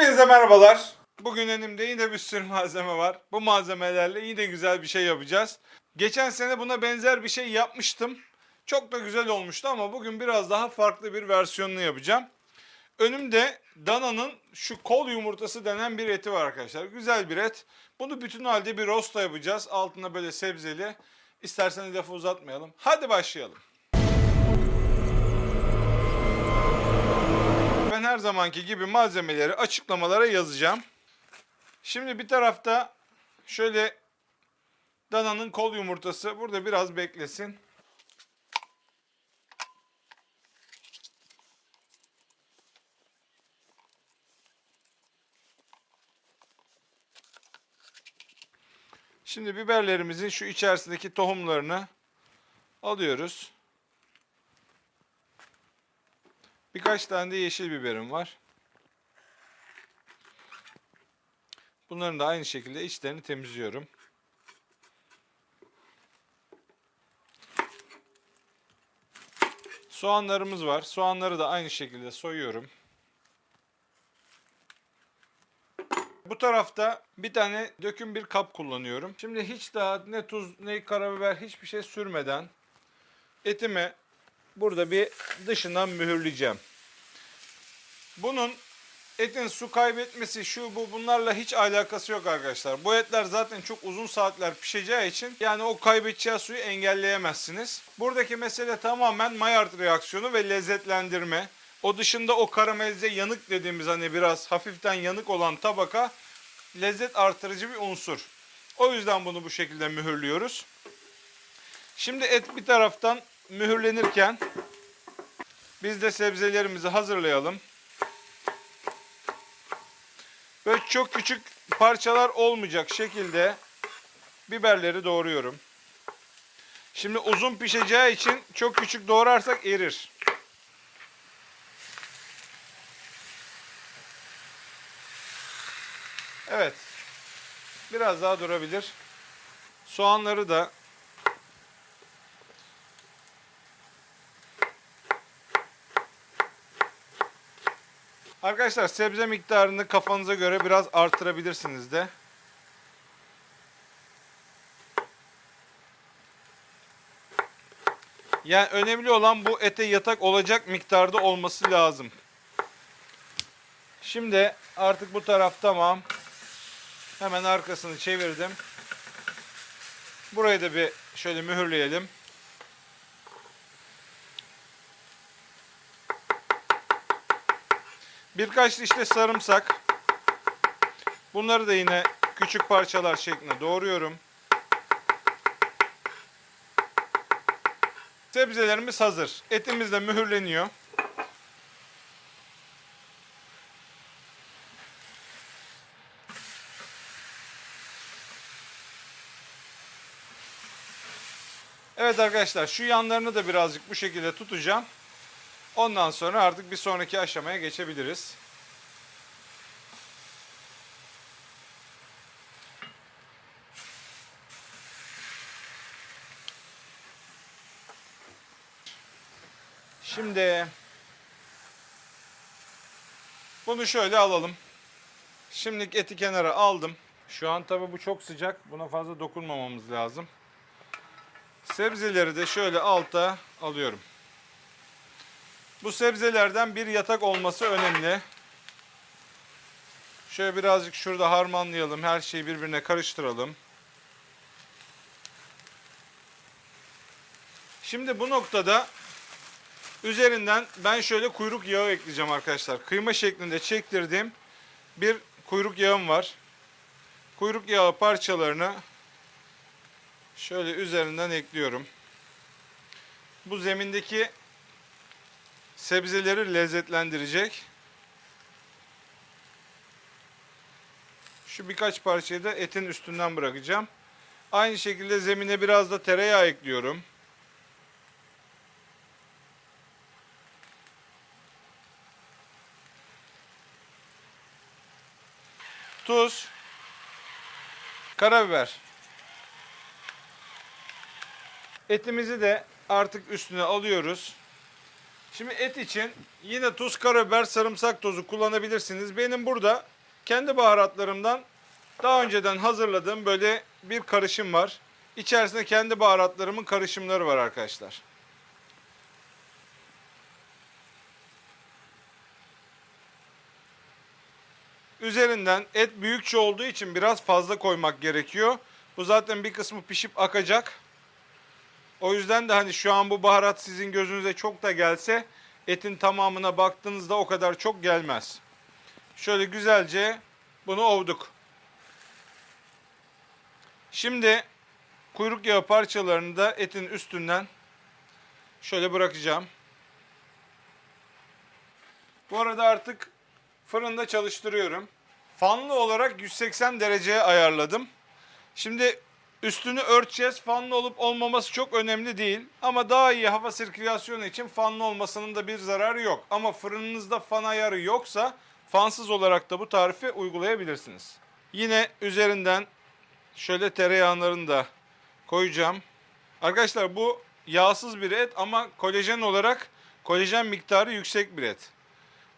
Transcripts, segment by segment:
Hepinize merhabalar. Bugün elimde yine bir sürü malzeme var. Bu malzemelerle yine güzel bir şey yapacağız. Geçen sene buna benzer bir şey yapmıştım. Çok da güzel olmuştu ama bugün biraz daha farklı bir versiyonunu yapacağım. Önümde dananın şu kol yumurtası denen bir eti var arkadaşlar. Güzel bir et. Bunu bütün halde bir rosta yapacağız. Altına böyle sebzeli. İsterseniz lafı uzatmayalım. Hadi başlayalım. Ben her zamanki gibi malzemeleri açıklamalara yazacağım. Şimdi bir tarafta şöyle dananın kol yumurtası burada biraz beklesin. Şimdi biberlerimizin şu içerisindeki tohumlarını alıyoruz. Birkaç tane de yeşil biberim var. Bunların da aynı şekilde içlerini temizliyorum. Soğanlarımız var. Soğanları da aynı şekilde soyuyorum. Bu tarafta bir tane döküm bir kap kullanıyorum. Şimdi hiç daha ne tuz ne karabiber hiçbir şey sürmeden etimi burada bir dışından mühürleyeceğim. Bunun etin su kaybetmesi şu bu bunlarla hiç alakası yok arkadaşlar. Bu etler zaten çok uzun saatler pişeceği için yani o kaybedeceği suyu engelleyemezsiniz. Buradaki mesele tamamen Maillard reaksiyonu ve lezzetlendirme. O dışında o karamelize yanık dediğimiz hani biraz hafiften yanık olan tabaka lezzet artırıcı bir unsur. O yüzden bunu bu şekilde mühürlüyoruz. Şimdi et bir taraftan mühürlenirken biz de sebzelerimizi hazırlayalım. Böyle çok küçük parçalar olmayacak şekilde biberleri doğruyorum. Şimdi uzun pişeceği için çok küçük doğrarsak erir. Evet. Biraz daha durabilir. Soğanları da Arkadaşlar sebze miktarını kafanıza göre biraz artırabilirsiniz de. Yani önemli olan bu ete yatak olacak miktarda olması lazım. Şimdi artık bu taraf tamam. Hemen arkasını çevirdim. Burayı da bir şöyle mühürleyelim. Birkaç diş de sarımsak. Bunları da yine küçük parçalar şeklinde doğruyorum. Sebzelerimiz hazır. Etimiz de mühürleniyor. Evet arkadaşlar şu yanlarını da birazcık bu şekilde tutacağım. Ondan sonra artık bir sonraki aşamaya geçebiliriz. Şimdi bunu şöyle alalım. Şimdilik eti kenara aldım. Şu an tabi bu çok sıcak. Buna fazla dokunmamamız lazım. Sebzeleri de şöyle alta alıyorum. Bu sebzelerden bir yatak olması önemli. Şöyle birazcık şurada harmanlayalım. Her şeyi birbirine karıştıralım. Şimdi bu noktada üzerinden ben şöyle kuyruk yağı ekleyeceğim arkadaşlar. Kıyma şeklinde çektirdiğim bir kuyruk yağım var. Kuyruk yağı parçalarını şöyle üzerinden ekliyorum. Bu zemindeki sebzeleri lezzetlendirecek. Şu birkaç parçayı da etin üstünden bırakacağım. Aynı şekilde zemine biraz da tereyağı ekliyorum. Tuz, karabiber. Etimizi de artık üstüne alıyoruz. Şimdi et için yine tuz, karabiber, sarımsak tozu kullanabilirsiniz. Benim burada kendi baharatlarımdan daha önceden hazırladığım böyle bir karışım var. İçerisinde kendi baharatlarımın karışımları var arkadaşlar. Üzerinden et büyükçe olduğu için biraz fazla koymak gerekiyor. Bu zaten bir kısmı pişip akacak. O yüzden de hani şu an bu baharat sizin gözünüze çok da gelse etin tamamına baktığınızda o kadar çok gelmez. Şöyle güzelce bunu ovduk. Şimdi kuyruk yağı parçalarını da etin üstünden şöyle bırakacağım. Bu arada artık fırında çalıştırıyorum. Fanlı olarak 180 dereceye ayarladım. Şimdi üstünü örteceğiz. Fanlı olup olmaması çok önemli değil. Ama daha iyi hava sirkülasyonu için fanlı olmasının da bir zararı yok. Ama fırınınızda fan ayarı yoksa fansız olarak da bu tarifi uygulayabilirsiniz. Yine üzerinden şöyle tereyağlarını da koyacağım. Arkadaşlar bu yağsız bir et ama kolajen olarak kolajen miktarı yüksek bir et.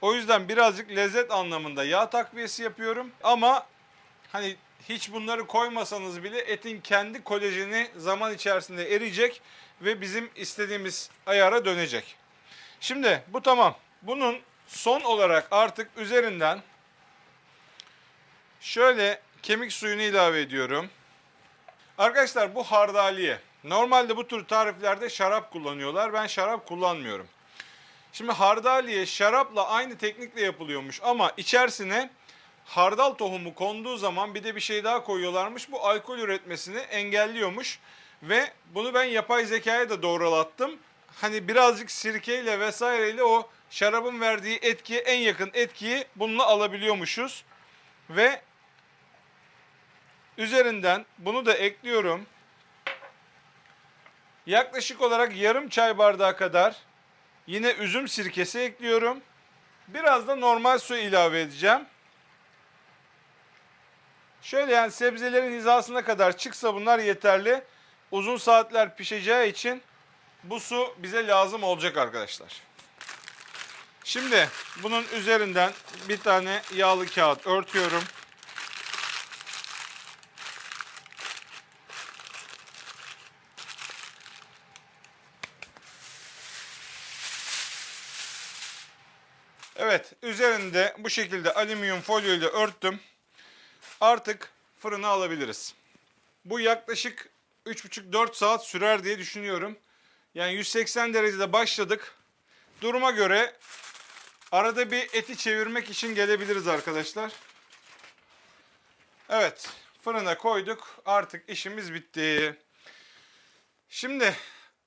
O yüzden birazcık lezzet anlamında yağ takviyesi yapıyorum. Ama hani hiç bunları koymasanız bile etin kendi kolajeni zaman içerisinde eriyecek ve bizim istediğimiz ayara dönecek. Şimdi bu tamam. Bunun son olarak artık üzerinden şöyle kemik suyunu ilave ediyorum. Arkadaşlar bu hardaliye. Normalde bu tür tariflerde şarap kullanıyorlar. Ben şarap kullanmıyorum. Şimdi hardaliye şarapla aynı teknikle yapılıyormuş ama içerisine hardal tohumu konduğu zaman bir de bir şey daha koyuyorlarmış. Bu alkol üretmesini engelliyormuş ve bunu ben yapay zekaya da doğrulattım. Hani birazcık sirkeyle vesaireyle o şarabın verdiği etkiye en yakın etkiyi bununla alabiliyormuşuz. Ve üzerinden bunu da ekliyorum. Yaklaşık olarak yarım çay bardağı kadar Yine üzüm sirkesi ekliyorum. Biraz da normal su ilave edeceğim. Şöyle yani sebzelerin hizasına kadar çıksa bunlar yeterli. Uzun saatler pişeceği için bu su bize lazım olacak arkadaşlar. Şimdi bunun üzerinden bir tane yağlı kağıt örtüyorum. Evet, üzerinde bu şekilde alüminyum folyo ile örttüm. Artık fırına alabiliriz. Bu yaklaşık 3,5-4 saat sürer diye düşünüyorum. Yani 180 derecede başladık. Duruma göre arada bir eti çevirmek için gelebiliriz arkadaşlar. Evet, fırına koyduk. Artık işimiz bitti. Şimdi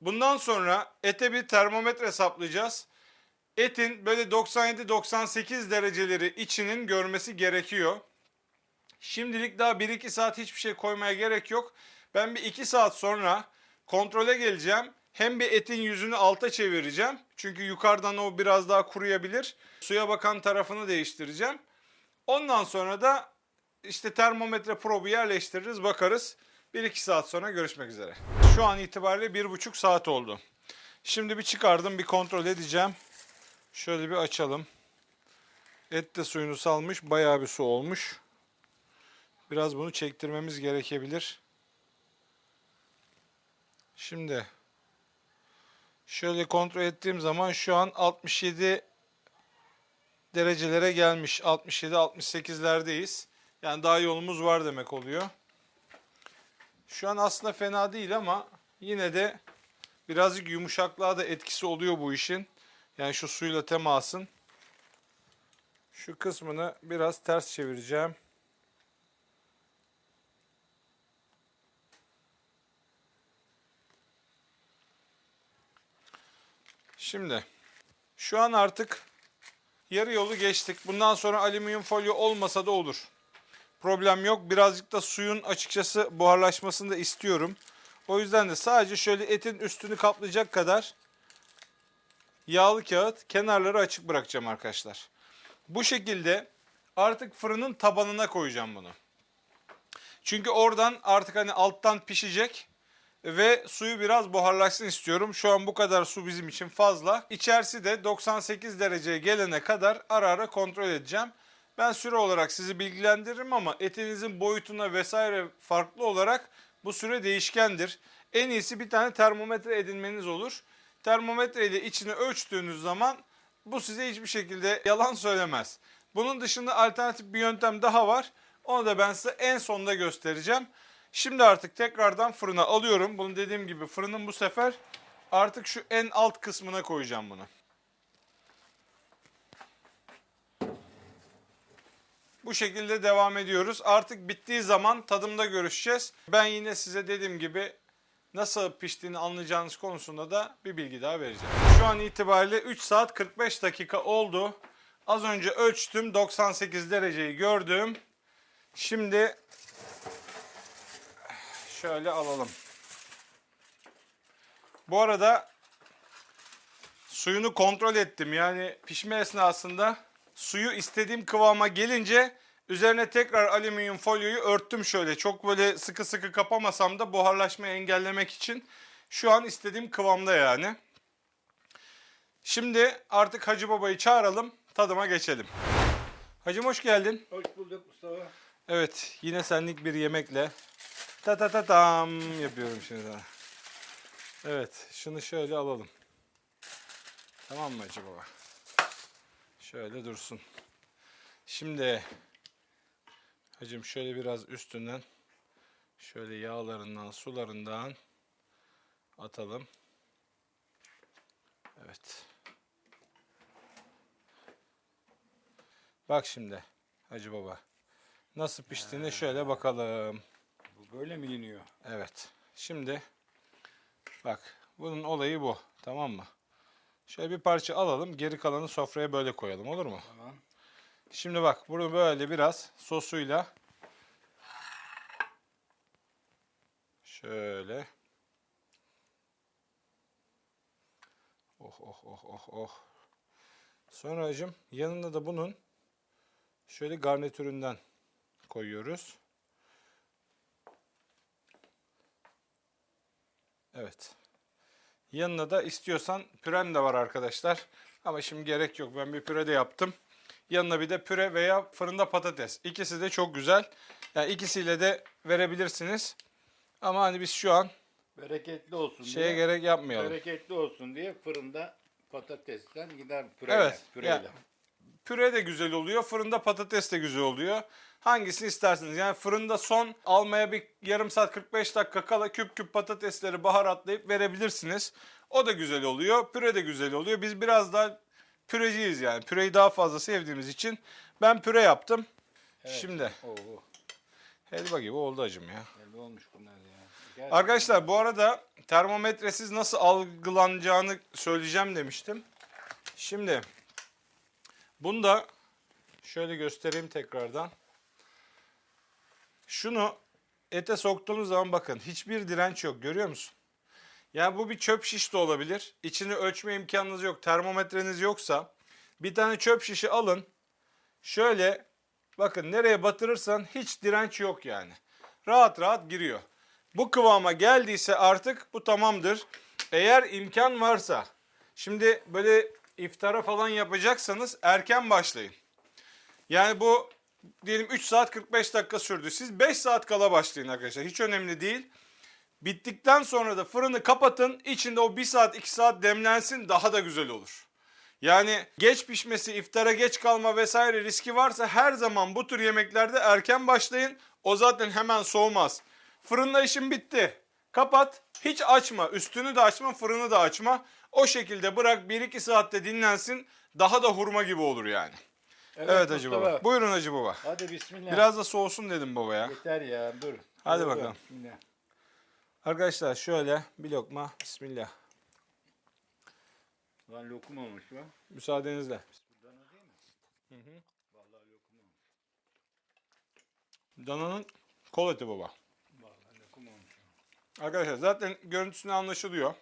bundan sonra ete bir termometre saplayacağız etin böyle 97-98 dereceleri içinin görmesi gerekiyor. Şimdilik daha 1-2 saat hiçbir şey koymaya gerek yok. Ben bir 2 saat sonra kontrole geleceğim. Hem bir etin yüzünü alta çevireceğim. Çünkü yukarıdan o biraz daha kuruyabilir. Suya bakan tarafını değiştireceğim. Ondan sonra da işte termometre probu yerleştiririz bakarız. 1-2 saat sonra görüşmek üzere. Şu an itibariyle 1,5 saat oldu. Şimdi bir çıkardım bir kontrol edeceğim. Şöyle bir açalım. Et de suyunu salmış. Bayağı bir su olmuş. Biraz bunu çektirmemiz gerekebilir. Şimdi şöyle kontrol ettiğim zaman şu an 67 derecelere gelmiş. 67-68'lerdeyiz. Yani daha yolumuz var demek oluyor. Şu an aslında fena değil ama yine de birazcık yumuşaklığa da etkisi oluyor bu işin. Yani şu suyla temasın. Şu kısmını biraz ters çevireceğim. Şimdi şu an artık yarı yolu geçtik. Bundan sonra alüminyum folyo olmasa da olur. Problem yok. Birazcık da suyun açıkçası buharlaşmasını da istiyorum. O yüzden de sadece şöyle etin üstünü kaplayacak kadar yağlı kağıt kenarları açık bırakacağım arkadaşlar. Bu şekilde artık fırının tabanına koyacağım bunu. Çünkü oradan artık hani alttan pişecek ve suyu biraz buharlaşsın istiyorum. Şu an bu kadar su bizim için fazla. İçerisi de 98 dereceye gelene kadar ara ara kontrol edeceğim. Ben süre olarak sizi bilgilendiririm ama etinizin boyutuna vesaire farklı olarak bu süre değişkendir. En iyisi bir tane termometre edinmeniz olur. Termometre ile içini ölçtüğünüz zaman bu size hiçbir şekilde yalan söylemez. Bunun dışında alternatif bir yöntem daha var. Onu da ben size en sonda göstereceğim. Şimdi artık tekrardan fırına alıyorum. Bunu dediğim gibi fırının bu sefer artık şu en alt kısmına koyacağım bunu. Bu şekilde devam ediyoruz. Artık bittiği zaman tadımda görüşeceğiz. Ben yine size dediğim gibi nasıl piştiğini anlayacağınız konusunda da bir bilgi daha vereceğim. Şu an itibariyle 3 saat 45 dakika oldu. Az önce ölçtüm 98 dereceyi gördüm. Şimdi şöyle alalım. Bu arada suyunu kontrol ettim. Yani pişme esnasında suyu istediğim kıvama gelince üzerine tekrar alüminyum folyoyu örttüm şöyle. Çok böyle sıkı sıkı kapamasam da buharlaşmayı engellemek için şu an istediğim kıvamda yani. Şimdi artık Hacı Baba'yı çağıralım, tadıma geçelim. Hacım hoş geldin. Hoş bulduk Mustafa. Evet, yine senlik bir yemekle ta ta ta tam yapıyorum şimdi sana. Evet, şunu şöyle alalım. Tamam mı Hacı Baba? Şöyle dursun. Şimdi Hacım şöyle biraz üstünden şöyle yağlarından, sularından atalım. Evet. Bak şimdi Hacı Baba. Nasıl piştiğine şöyle bakalım. Böyle mi yeniyor? Evet. Şimdi bak bunun olayı bu. Tamam mı? Şöyle bir parça alalım. Geri kalanı sofraya böyle koyalım. Olur mu? Tamam. Şimdi bak bunu böyle biraz sosuyla şöyle Oh oh oh oh oh. Sonra hacım yanında da bunun şöyle garnitüründen koyuyoruz. Evet. Yanına da istiyorsan püren de var arkadaşlar. Ama şimdi gerek yok. Ben bir püre de yaptım. Yanına bir de püre veya fırında patates. İkisi de çok güzel. Yani ikisiyle de verebilirsiniz. Ama hani biz şu an Bereketli olsun şeye diye. gerek yapmayalım. Bereketli olsun diye fırında patatesten gider püreyle. Evet, Püreyle. ya- Püre de güzel oluyor. Fırında patates de güzel oluyor. Hangisini isterseniz. Yani fırında son almaya bir yarım saat 45 dakika kala küp küp patatesleri baharatlayıp verebilirsiniz. O da güzel oluyor. Püre de güzel oluyor. Biz biraz daha püreciyiz yani. Püreyi daha fazla sevdiğimiz için ben püre yaptım. Evet. Şimdi Oo, helva gibi oldu acım ya. belli olmuş bunlar ya. Gerçekten. Arkadaşlar bu arada termometresiz nasıl algılanacağını söyleyeceğim demiştim. Şimdi bunu da şöyle göstereyim tekrardan. Şunu ete soktuğunuz zaman bakın hiçbir direnç yok görüyor musun? Yani bu bir çöp şiş de olabilir. İçini ölçme imkanınız yok. Termometreniz yoksa bir tane çöp şişi alın. Şöyle bakın nereye batırırsan hiç direnç yok yani. Rahat rahat giriyor. Bu kıvama geldiyse artık bu tamamdır. Eğer imkan varsa şimdi böyle iftara falan yapacaksanız erken başlayın. Yani bu diyelim 3 saat 45 dakika sürdü. Siz 5 saat kala başlayın arkadaşlar. Hiç önemli değil. Bittikten sonra da fırını kapatın. İçinde o 1 saat 2 saat demlensin daha da güzel olur. Yani geç pişmesi, iftara geç kalma vesaire riski varsa her zaman bu tür yemeklerde erken başlayın. O zaten hemen soğumaz. Fırında işin bitti. Kapat. Hiç açma. Üstünü de açma, fırını da açma. O şekilde bırak 1-2 saatte dinlensin. Daha da hurma gibi olur yani. Evet, Hacı Mustafa. Baba. Buyurun Hacı Baba. Hadi bismillah. Biraz da soğusun dedim baba ya. Yeter ya dur. Hadi Dur, dur. bakalım. Bismillah. Arkadaşlar şöyle bir lokma. Bismillah. Lan lokum olmuş bu. Müsaadenizle. Dana değil mi? Vallahi lokum olmuş. Dananın kol eti baba. Vallahi lokum olmuş. Arkadaşlar zaten görüntüsüne anlaşılıyor.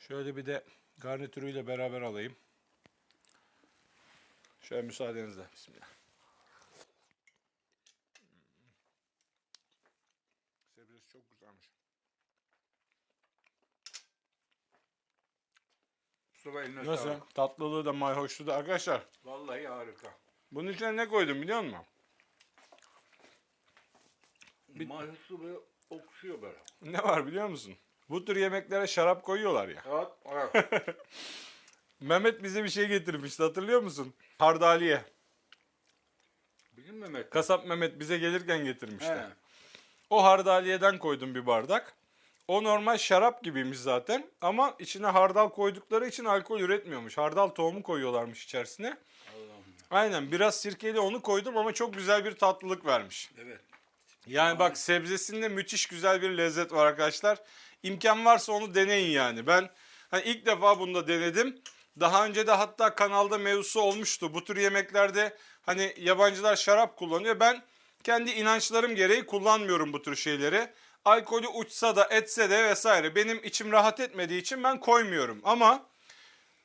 Şöyle bir de garnitürüyle beraber alayım. Şöyle müsaadenizle. Bismillah. Sebzesi çok güzelmiş. Mustafa eline Nasıl? sağlık. Tatlılığı da mayhoşluğu da. Arkadaşlar Vallahi harika. bunun içine ne koydum biliyor musun? Mahsuslu böyle okşuyor böyle. Ne var biliyor musun? Bu tür yemeklere şarap koyuyorlar ya. Evet. evet. Mehmet bize bir şey getirmişti hatırlıyor musun? Hardaliye. Bizim Mehmet. Kasap Mehmet bize gelirken getirmişti. He. O hardaliyeden koydum bir bardak. O normal şarap gibiymiş zaten ama içine hardal koydukları için alkol üretmiyormuş. Hardal tohumu koyuyorlarmış içerisine. Allah'ım. Aynen biraz sirkeli onu koydum ama çok güzel bir tatlılık vermiş. Evet. Yani bak sebzesinde müthiş güzel bir lezzet var arkadaşlar. İmkan varsa onu deneyin yani. Ben hani ilk defa bunu da denedim. Daha önce de hatta kanalda mevzusu olmuştu. Bu tür yemeklerde hani yabancılar şarap kullanıyor. Ben kendi inançlarım gereği kullanmıyorum bu tür şeyleri. Alkolü uçsa da etse de vesaire. Benim içim rahat etmediği için ben koymuyorum. Ama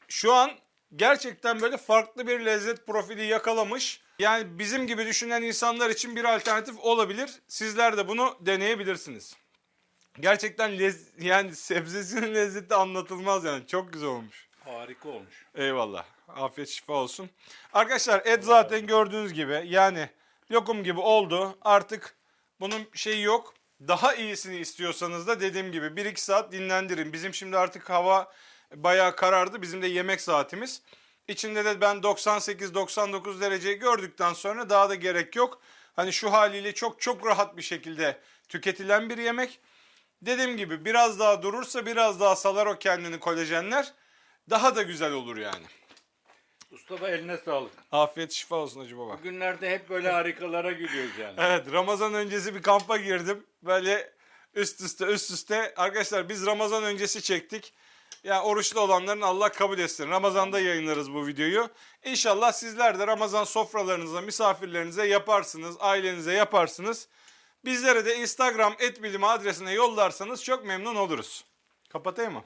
şu an gerçekten böyle farklı bir lezzet profili yakalamış. Yani bizim gibi düşünen insanlar için bir alternatif olabilir. Sizler de bunu deneyebilirsiniz. Gerçekten lez- yani sebzesinin lezzeti anlatılmaz yani. Çok güzel olmuş. Harika olmuş. Eyvallah. Afiyet şifa olsun. Arkadaşlar et zaten gördüğünüz gibi yani lokum gibi oldu. Artık bunun şeyi yok. Daha iyisini istiyorsanız da dediğim gibi 1-2 saat dinlendirin. Bizim şimdi artık hava bayağı karardı. Bizim de yemek saatimiz. İçinde de ben 98-99 dereceyi gördükten sonra daha da gerek yok. Hani şu haliyle çok çok rahat bir şekilde tüketilen bir yemek. Dediğim gibi biraz daha durursa biraz daha salar o kendini kolajenler. Daha da güzel olur yani. Mustafa eline sağlık. Afiyet şifa olsun Hacı Baba. Bugünlerde hep böyle harikalara gidiyoruz yani. Evet Ramazan öncesi bir kampa girdim. Böyle üst üste üst üste. Arkadaşlar biz Ramazan öncesi çektik. Yani oruçlu olanların Allah kabul etsin. Ramazan'da yayınlarız bu videoyu. İnşallah sizler de Ramazan sofralarınıza, misafirlerinize yaparsınız, ailenize yaparsınız. Bizlere de Instagram etbilimi adresine yollarsanız çok memnun oluruz. Kapatayım mı?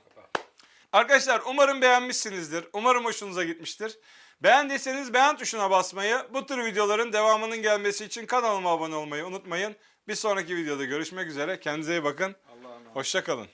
Arkadaşlar umarım beğenmişsinizdir. Umarım hoşunuza gitmiştir. Beğendiyseniz beğen tuşuna basmayı, bu tür videoların devamının gelmesi için kanalıma abone olmayı unutmayın. Bir sonraki videoda görüşmek üzere. Kendinize iyi bakın. Hoşça kalın.